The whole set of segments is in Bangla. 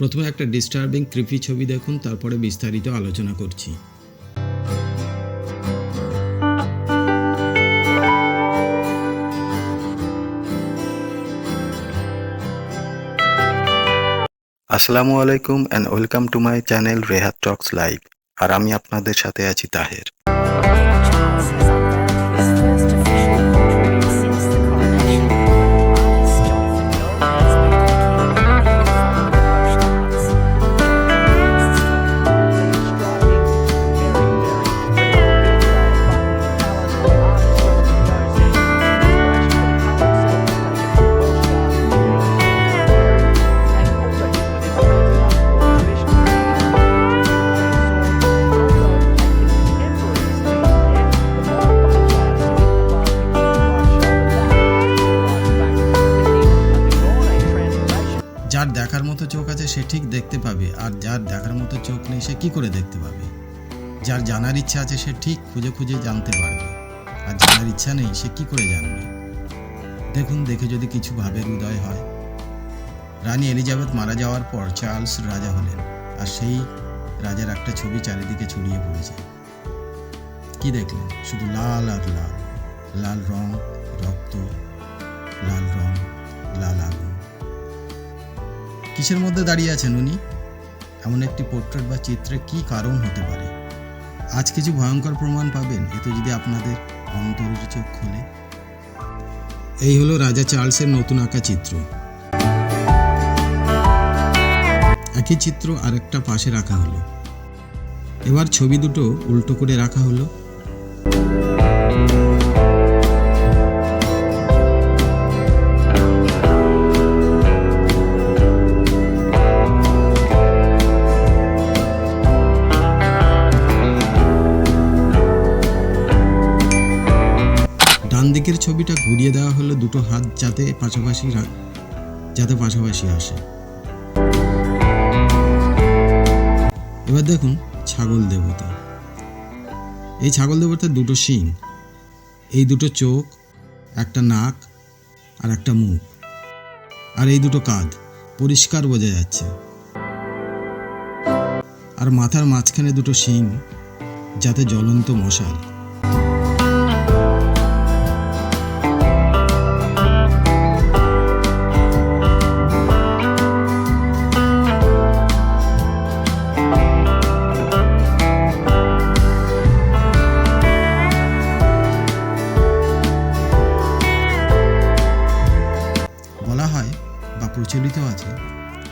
প্রথমে একটা ডিস্টার্বিং ক্রিপি ছবি দেখুন, তারপরে বিস্তারিত আলোচনা করছি। আসসালামু আলাইকুম and welcome to my channel Rehat talks live আর আমি আপনাদের সাথে আছি তাহের। যার দেখার মতো চোখ আছে সে ঠিক দেখতে পাবে, আর যার দেখার মতো চোখ নেই সে কি করে দেখতে পাবে? যার জানার ইচ্ছা আছে সে ঠিক খুঁজে খুঁজে জানতে পারবে, আর জানার ইচ্ছা নেই সে কি করে জানবে? দেখুন, দেখে যদি কিছু ভাবের উদয় হয়। রানী এলিজাবেথ মারা যাওয়ার পর চার্লস রাজা হলেন, আর সেই রাজার একটা ছবি চারিদিকে ছড়িয়ে পড়েছে। কি দেখলেন? শুধু লাল আর লাল। লাল রং, রক্ত, লাল রং, লাল আগুন। কিসের মধ্যে দাঁড়িয়ে আছেন উনি? এমন একটি পোর্ট্রেট বা চিত্রে কি কারণ হতে পারে? আজ কিছু ভয়ঙ্কর প্রমাণ পাবেন এতে যদি আপনাদের অন্তরের চোখ খোলে। এই হলো রাজা চার্লসের নতুন আঁকা চিত্র। একই চিত্র আরেকটা পাশে রাখা হলো। এবার ছবি দুটো উল্টো করে রাখা হলো। ডান দিকের ছবিটা ঘুরিয়ে দেওয়া হলো দুটো হাত যাতে পাশাপাশি যাতে পাশাপাশি আসে। এবার দেখুন ছাগল দেবতা। এই ছাগল দেবতার দুটো শিং। এই দুটো চোখ, একটা নাক আর একটা মুখ। আর এই দুটো কাঁধ। পরিষ্কার বোঝা যাচ্ছে। আর মাথার মাঝখানে দুটো শিং যাতে জ্বলন্ত মশাল। আছে,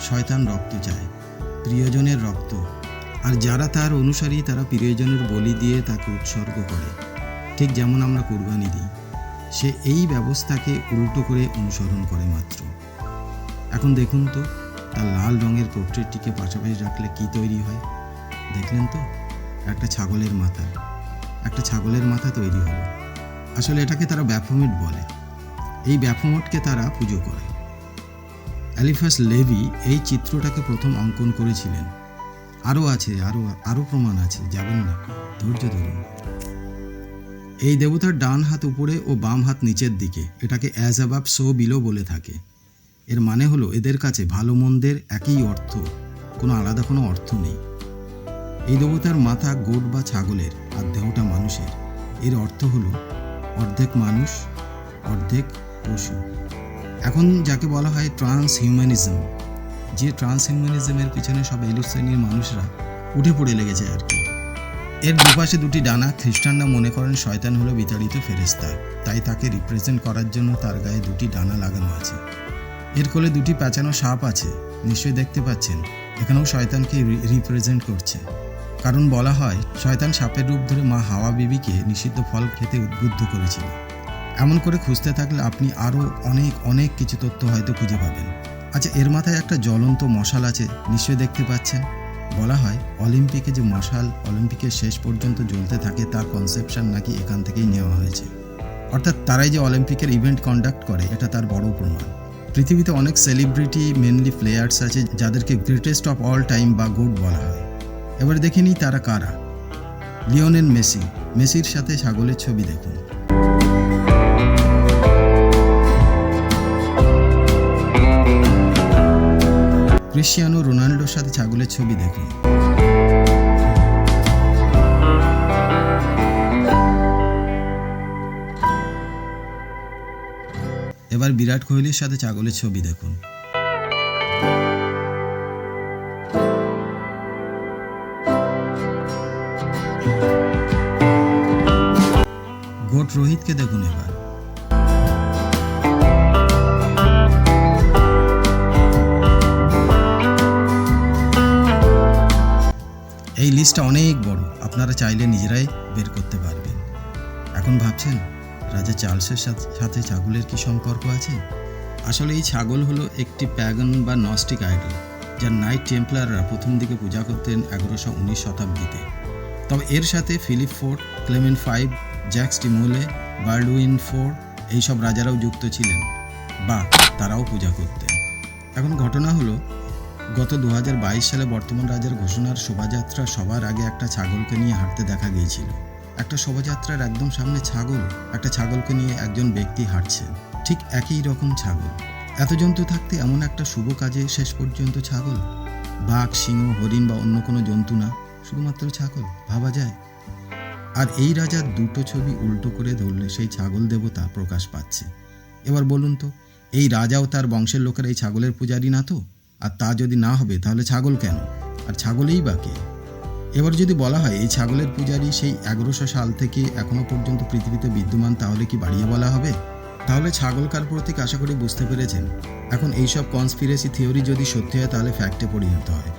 শয়তান রক্ত চায়, প্রিয়জনের রক্ত। আর যারা তার অনুসারী, তারা প্রিয়জনের বলি দিয়ে তাকে উৎসর্গ করে। ঠিক যেমন আমরা কুরবানি দিই, সে এই ব্যবস্থাকে উল্টো করে অনুসরণ করে মাত্র। এখন দেখুন তো, তার লাল রঙের পোর্ট্রেটটিকে পাশাপাশি রাখলে কি তৈরি হয়? দেখলেন তো, একটা ছাগলের মাথা। একটা ছাগলের মাথা তৈরি হলো। আসলে এটাকে তারা ব্যাফোমেট বলে। এই ব্যাফোমটকে তারা পুজো করে। অ্যালিফাস লেভি এই চিত্রটাকে প্রথম অঙ্কন করেছিলেন। আরও আছে, আরও আরও প্রমাণ আছে, যাবেন না, ধৈর্য ধরুন। এই দেবতার ডান হাত উপরে ও বাম হাত নিচের দিকে, এটাকে অ্যাজ অ্যাবাব সো বিলো বলে থাকে। এর মানে হলো এদের কাছে ভালো মন্দের একই অর্থ, কোনো আলাদা কোনো অর্থ নেই। এই দেবতার মাথা গোট বা ছাগলের, আর দেহটা মানুষের। এর অর্থ হলো অর্ধেক মানুষ, অর্ধেক পশু। এখন যাকে বলা হয় ট্রান্স হিউম্যানিজম যে ট্রান্স হিউম্যানিজমের পিছনে সব এলুট শ্রেণির মানুষরা উঠে পড়ে লেগেছে আর কি। এর দুপাশে দুটি ডানা খ্রিস্টানরা মনে করেন শয়তান হলো বিতাড়িত ফেরেস্তা তাই তাকে রিপ্রেজেন্ট করার জন্য তার গায়ে দুটি ডানা লাগানো আছে। এর কোলে দুটি প্যাঁচানো সাপ আছে, নিশ্চয়ই দেখতে পাচ্ছেন, এখানেও শয়তানকে রিপ্রেজেন্ট করছে। কারণ বলা হয়, শয়তান সাপের রূপ ধরে মা হাওয়া বিবিকে নিষিদ্ধ ফল খেতে উদ্বুদ্ধ করেছিল। এমন করে খুঁজতে থাকলে আপনি আরও অনেক অনেক কিছু তথ্য হয়তো খুঁজে পাবেন। আচ্ছা এর মাথায় একটা জ্বলন্ত মশাল আছে, নিশ্চয়ই দেখতে পাচ্ছেন। বলা হয় অলিম্পিকে যে মশাল অলিম্পিকের শেষ পর্যন্ত জ্বলতে থাকে, তার কনসেপশন নাকি এখান থেকেই নেওয়া হয়েছে। অর্থাৎ তারাই যে অলিম্পিকের ইভেন্ট কন্ডাক্ট করে, এটা তার বড় প্রমাণ। পৃথিবীতে অনেক সেলিব্রিটি মেনলি প্লেয়ার্স আছে, যাদেরকে গ্রেটেস্ট অফ অল টাইম বা গুড বলা হয়। এবার দেখে নিই তারা কারা। Lionel Messi. মেসির সাথে ছাগলের ছবি দেখুন। ক্রিশ্চিয়ানো রোনাল্ডোর সাথে ছাগলের ছবি দেখুন এবার বিরাট কোহলির সাথে ছাগলের ছবি দেখুন। গোট রোহিতকে দেখুন এবার। এই লিস্টটা অনেক বড়। আপনারা চাইলে নিজেরাই বের করতে পারবেন। এখন ভাবছেন, রাজা চার্লসের সাথ- ছাগলের কি সম্পর্ক আছে? আসলে এই ছাগল হলো একটি প্যাগন বা নস্টিক আইডল, যার নাইট টেম্পলাররা প্রথম দিকে পূজা করতেন এগারোশো উনিশ শতাব্দীতে। তবে এর সাথে Philip four Clement five, Jack স্টিমোলে Baldwin four এইসব রাজারাও যুক্ত ছিলেন বা তারাও পূজা করতেন। এখন ঘটনা হলো গত দু হাজার বাইশ সালে বর্তমান রাজার ঘোষণার শোভাযাত্রা সবার আগে একটা ছাগলকে নিয়ে হাঁটতে দেখা গিয়েছিল। একটা শোভাযাত্রার একদম সামনে ছাগল, একটা ছাগলকে নিয়ে একজন ব্যক্তি হাঁটছেন ঠিক একই রকম ছাগল। এত জন্তু থাকতে এমন একটা শুভ কাজে শেষ পর্যন্ত ছাগল? বাঘ, সিংহ, হরিণ বা অন্য কোনো জন্তু না, শুধুমাত্র ছাগল, ভাবা যায়? আর এই রাজার দুটো ছবি উল্টো করে ধরলে সেই ছাগল দেবতা প্রকাশ পাচ্ছে। এবার বলুন তো, এই রাজাও তার বংশের লোকেরা এই ছাগলের পূজারী না তো? আর তা যদি না হবে, তাহলে ছাগল কেন? আর ছাগলেই বা কে? এবার যদি বলা হয়, এই ছাগলের পূজারী সেই এগারোশো সাল থেকে এখনও পর্যন্ত পৃথিবীতে বিদ্যমান, তাহলে কি বাড়িয়ে বলা হবে? তাহলে ছাগলকার প্রতীক আশা করি বুঝতে পেরেছেন। এখন এইসব কনস্পিরেসি থিওরি যদি সত্যি হয়, তাহলে ফ্যাক্টে পরিণত হয়।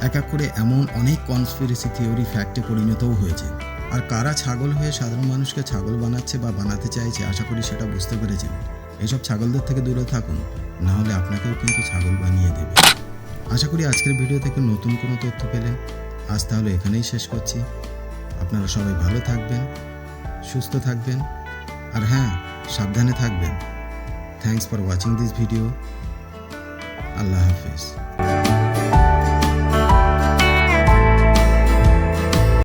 এক এক করে এমন অনেক কনস্পিরেসি থিওরি ফ্যাক্টে পরিণতও হয়েছে। আর কারা ছাগল হয়ে সাধারণ মানুষকে ছাগল বানাচ্ছে বা বানাতে চাইছে, আশা করি সেটা বুঝতে পেরেছেন। এইসব ছাগলদের থেকে দূরে থাকুন, না হলে আপনাকেও কিন্তু ছাগল বানিয়ে দেবে। আশা করি আজকের ভিডিও থেকে নতুন কোনো তথ্য পেলেন আজ তাহলে এখানেই শেষ করছি। আপনারা সবাই ভালো থাকবেন, সুস্থ থাকবেন, আর হ্যাঁ সাবধানে থাকবেন। Thanks for watching this video আল্লাহ হাফেজ।